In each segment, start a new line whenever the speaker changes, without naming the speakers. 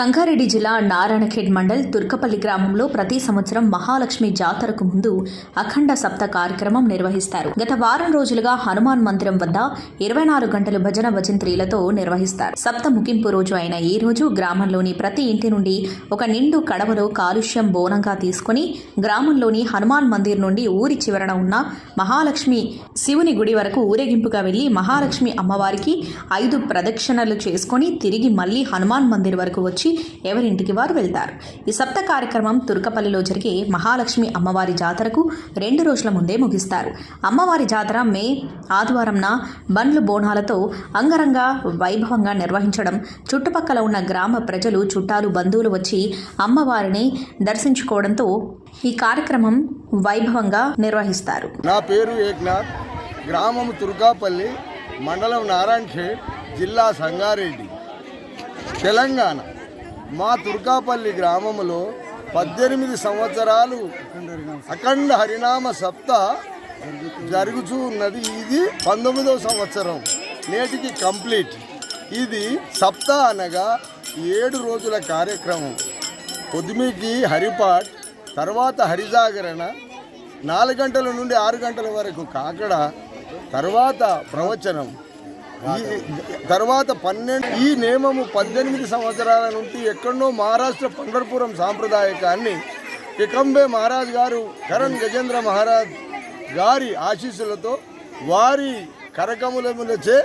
సంగారెడ్డి జిల్లా నారాయణఖేడ్ మండల్ తుర్కపల్లి గ్రామంలో ప్రతి సంవత్సరం మహాలక్ష్మి జాతరకు ముందు అఖండ సప్త కార్యక్రమం నిర్వహిస్తారు. గత వారం రోజులుగా హనుమాన్ మందిరం వద్ద ఇరవై నాలుగు గంటలు భజన భజంత్రీలతో నిర్వహిస్తారు. సప్త ముగింపు రోజు అయిన ఈ రోజు గ్రామంలోని ప్రతి ఇంటి నుండి ఒక నిండు కడవలో కాలుష్యం బోనంగా తీసుకుని గ్రామంలోని హనుమాన్ మందిర్ నుండి ఊరి చివరన ఉన్న మహాలక్ష్మి శివుని గుడి వరకు ఊరేగింపుగా వెళ్ళి మహాలక్ష్మి అమ్మవారికి ఐదు ప్రదక్షిణలు చేసుకొని తిరిగి మళ్ళీ హనుమాన్ మందిర్ వరకు వచ్చి ఎవరింటికి వారు వెళ్తారు. ఈ సప్త కార్యక్రమం తుర్కపల్లిలో జరిగే మహాలక్ష్మి అమ్మవారి జాతరకు రెండు రోజుల ముందే ముగిస్తారు. అమ్మవారి జాతర మే ఆదివారంన బండ్లు బోనాలతో అంగరంగ వైభవంగా నిర్వహించడం చుట్టుపక్కల ఉన్న గ్రామ ప్రజలు చుట్టాలు బంధువులు వచ్చి అమ్మవారిని దర్శించుకోవడంతో ఈ కార్యక్రమం వైభవంగా నిర్వహిస్తారు.
నా పేరు ఏక్నాథ్. గ్రామం తుర్గాపల్లి మండలం నారాయణ జిల్లా సంగారెడ్డి తెలంగాణ. మా తుర్కాపల్లి గ్రామంలో పద్దెనిమిది సంవత్సరాలు అఖండ హరినామ సప్త జరుగుతూ ఉన్నది. ఇది పంతొమ్మిదవ సంవత్సరం. నేటికి కంప్లీట్. ఇది సప్త అనగా ఏడు రోజుల కార్యక్రమం. పొద్దుమికి హరిపాట్ తర్వాత హరిజాగరణ నాలుగు గంటల నుండి ఆరు గంటల వరకు కాకడ తర్వాత ప్రవచనం. ఈ తర్వాత పన్నెండు ఈ నియమము పద్దెనిమిది సంవత్సరాల నుండి ఎక్కడో మహారాష్ట్ర పండర్పురం సాంప్రదాయకాన్ని ఎకంబే మహారాజ్ గారు కరణ్ గజేంద్ర మహారాజ్ గారి ఆశీస్సులతో వారి కరకములములచే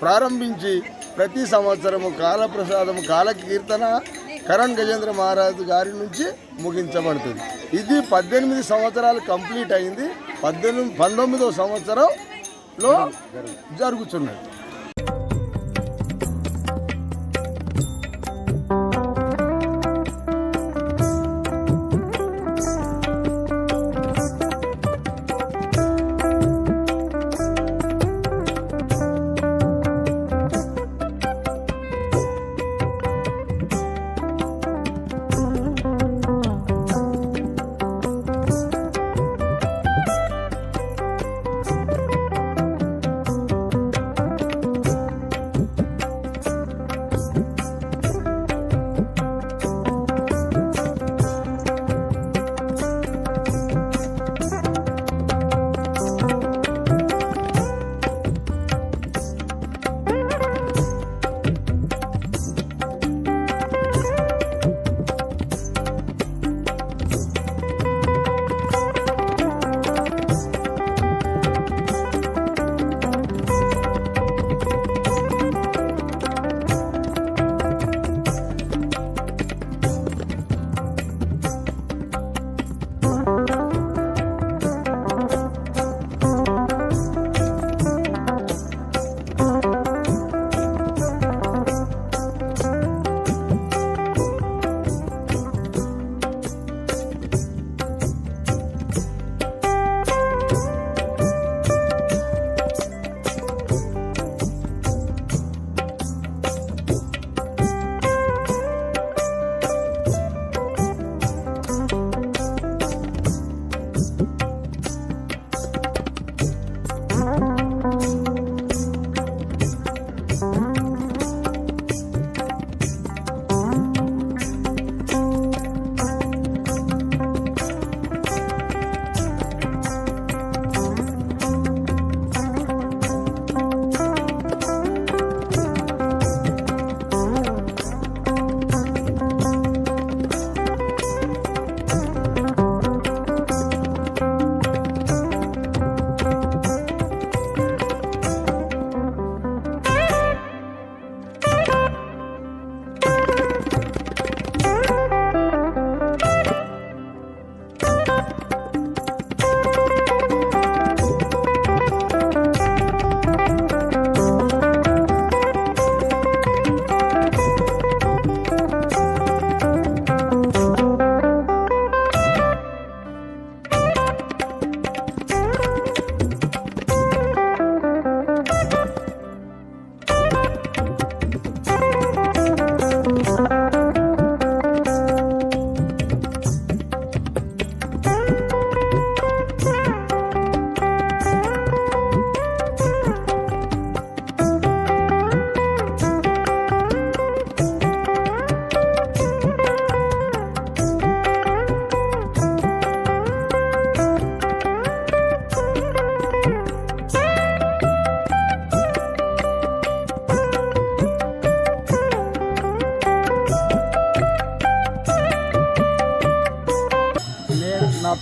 ప్రారంభించి ప్రతి సంవత్సరము కాలప్రసాదము కాలకీర్తన కరణ్ గజేంద్ర మహారాజు గారి నుంచి ముగించబడుతుంది. ఇది పద్దెనిమిది సంవత్సరాలు కంప్లీట్ అయింది. పద్దెనిమిది పంతొమ్మిదో సంవత్సరం లో
నా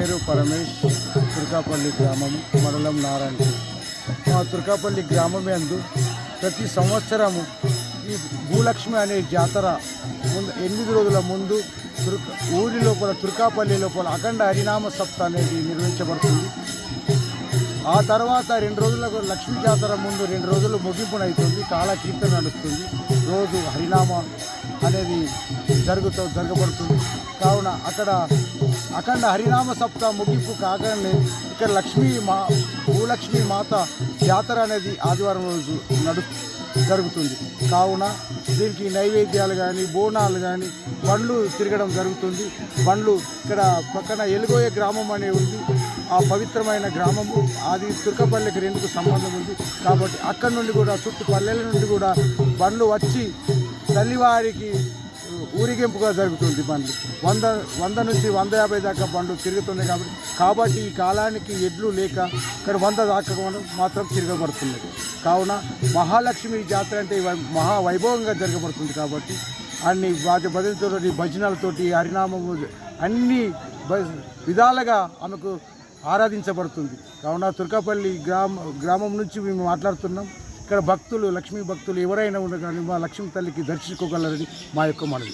పేరు పరమేష్ తుర్కాపల్లి గ్రామం మండలం నారాయణ. మా తుర్కాపల్లి గ్రామమే అందు ప్రతి సంవత్సరము ఈ భూలక్ష్మి అనే జాతర ముందు ఎనిమిది రోజుల ముందు తుర్క ఊరి లోపల తుర్కాపల్లి లోపల అఖండ హరినామ సప్త అనేది నిర్వహించబడుతుంది. ఆ తర్వాత రెండు రోజులకు లక్ష్మీ జాతర ముందు రెండు రోజులు ముగింపునవుతుంది చాలా కీర్తన నడుస్తుంది. రోజు హరినామ అనేది జరుగుతూ జరగబడుతుంది. కావున అక్కడ అఖండ హరినామ సప్త ముగింపు కాగానే ఇక్కడ లక్ష్మీ మా భూలక్ష్మీ మాత జాతర అనేది ఆదివారం రోజు నడు జరుగుతుంది. కావున దీనికి నైవేద్యాలు కానీ బోనాలు కానీ బండ్లు తిరగడం జరుగుతుంది. బండ్లు ఇక్కడ పక్కన ఎలుగోయ గ్రామం అనే ఉంది. ఆ పవిత్రమైన గ్రామము అది తుర్కపల్లికి రెండుకు సంబంధం ఉంది. కాబట్టి అక్కడి నుండి కూడా చుట్టూ పల్లెల నుండి కూడా బండ్లు వచ్చి తల్లివారికి ఊరిగింపుగా జరుగుతుంది బండ్లు. వంద వంద నుంచి వంద యాభై దాకా బండ్లు తిరుగుతున్నాయి కాబట్టి కాబట్టి ఈ కాలానికి ఎడ్లు లేక ఇక్కడ వంద దాకా మాత్రం తిరగబడుతున్నది. కావున మహాలక్ష్మి జాతర అంటే వై- మహా వైభవంగా జరగబడుతుంది కాబట్టి అన్ని వాటి భజనతోటి భజనలతోటి హరినామము అన్ని భ- విధాలుగా ఆమెకు ఆరాధించబడుతుంది. కావున తుర్కపల్లి గ్రామ గ్రామం నుంచి మేము మాట్లాడుతున్నాం. ఇక్కడ భక్తులు లక్ష్మీ భక్తులు ఎవరైనా ఉండగానే మా లక్ష్మీ తల్లికి దర్శించుకోగలరని మా యొక్క మనవి.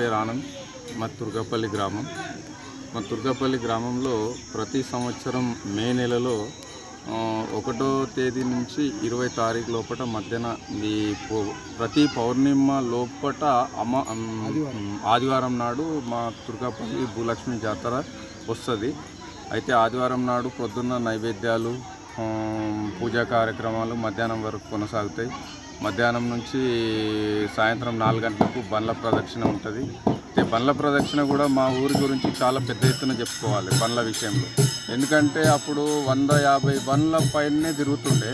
పేరు ఆనంద్ మా తుర్గపల్లి గ్రామం. మా తుర్గపల్లి గ్రామంలో ప్రతి సంవత్సరం మే నెలలో ఒకటో తేదీ నుంచి ఇరవై తారీఖు లోపల మధ్యాహ్న ఈ ప్రతి పౌర్ణిమ లోపట అమ్మ ఆదివారం నాడు మా తుర్గాపల్లి భూలక్ష్మి జాతర వస్తుంది. అయితే ఆదివారం నాడు పొద్దున్న నైవేద్యాలు పూజా కార్యక్రమాలు మధ్యాహ్నం వరకు కొనసాగుతాయి. మధ్యాహ్నం నుంచి సాయంత్రం నాలుగు గంటలకు బండ్ల ప్రదక్షిణ ఉంటుంది. అయితే బండ్ల ప్రదక్షిణ కూడా మా ఊరి గురించి చాలా పెద్ద ఎత్తున చెప్పుకోవాలి బండ్ల విషయంలో. ఎందుకంటే అప్పుడు వంద యాభై బండ్ల పైనే తిరుగుతుండే.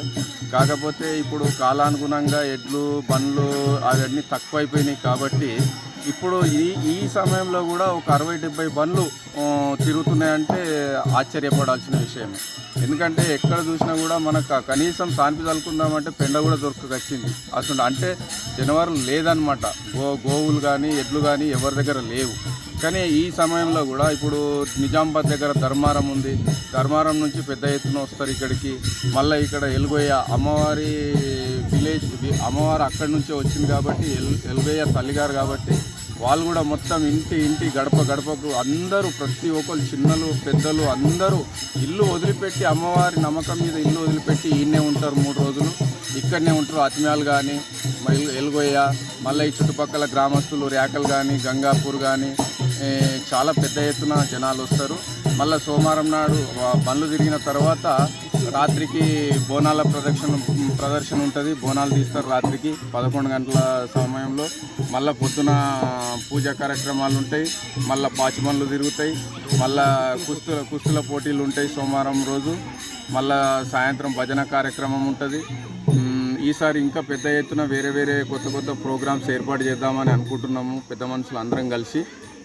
కాకపోతే ఇప్పుడు కాలానుగుణంగా ఎడ్లు బండ్లు అవన్నీ తక్కువైపోయినాయి కాబట్టి ఇప్పుడు ఈ ఈ సమయంలో కూడా ఒక అరవై డెబ్బై బండ్లు తిరుగుతున్నాయంటే ఆశ్చర్యపడాల్సిన విషయమే ఎందుకంటే ఎక్కడ చూసినా కూడా మనకు కనీసం సాన్పి చల్లుకుందామంటే పెండ కూడా దొరకకొచ్చింది అసలు అంటే జనవరం లేదనమాట గో గోవులు కానీ ఎడ్లు కానీ ఎవరి దగ్గర లేవు. కానీ ఈ సమయంలో కూడా ఇప్పుడు నిజామాబాద్ దగ్గర ధర్మారం ఉంది. ధర్మారం నుంచి పెద్ద ఎత్తున వస్తారు ఇక్కడికి. మళ్ళీ ఇక్కడ ఎలుగొయ్య అమ్మవారి విలేజ్ అమ్మవారు అక్కడి నుంచే వచ్చింది కాబట్టి ఎల్ ఎలుగయ్య తల్లిగారు కాబట్టి వాళ్ళు కూడా మొత్తం ఇంటి ఇంటి గడప గడపకు అందరూ ప్రతి ఒక్కరు చిన్నలు పెద్దలు అందరూ ఇల్లు వదిలిపెట్టి అమ్మవారి నమ్మకం మీద ఇల్లు వదిలిపెట్టి ఈయనే ఉంటారు మూడు రోజులు. ఇక్కడనే ఉంటారు అతిమ్యాలు కానీ ఎలుగొయ్య మళ్ళీ ఈ చుట్టుపక్కల గ్రామస్తులు రేకలు కానీ గంగాపూర్ కానీ చాలా పెద్ద ఎత్తున జనాలు వస్తారు. మళ్ళీ సోమవారం నాడు బండ్లు తిరిగిన తర్వాత రాత్రికి బోనాల ప్రదర్శన ప్రదర్శన ఉంటుంది. బోనాలు తీస్తారు రాత్రికి పదకొండు గంటల సమయంలో. మళ్ళీ పొద్దున పూజా కార్యక్రమాలు ఉంటాయి. మళ్ళీ పాచిమన్లు తిరుగుతాయి. మళ్ళా కుస్తుల కుస్తుల పోటీలు ఉంటాయి సోమవారం రోజు. మళ్ళా సాయంత్రం భజన కార్యక్రమం ఉంటుంది. ఈసారి ఇంకా పెద్ద ఎత్తున వేరే వేరే కొత్త కొత్త ప్రోగ్రామ్స్ ఏర్పాటు చేద్దామని అనుకుంటున్నాము. పెద్ద మనుషులు అందరం కలిసి.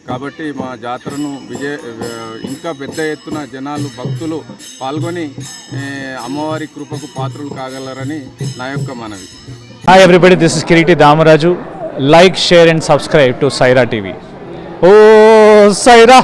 కాబట్టి మా జాతరను విజయ ఇంకా పెద్ద ఎత్తున జనాలు భక్తులు పాల్గొని అమ్మవారి కృపకు పాత్రలు కాగలరని నా యొక్క మనవి.
Hi everybody this is Kireeti Damaraju like share and subscribe to Saira TV oh Sye Raa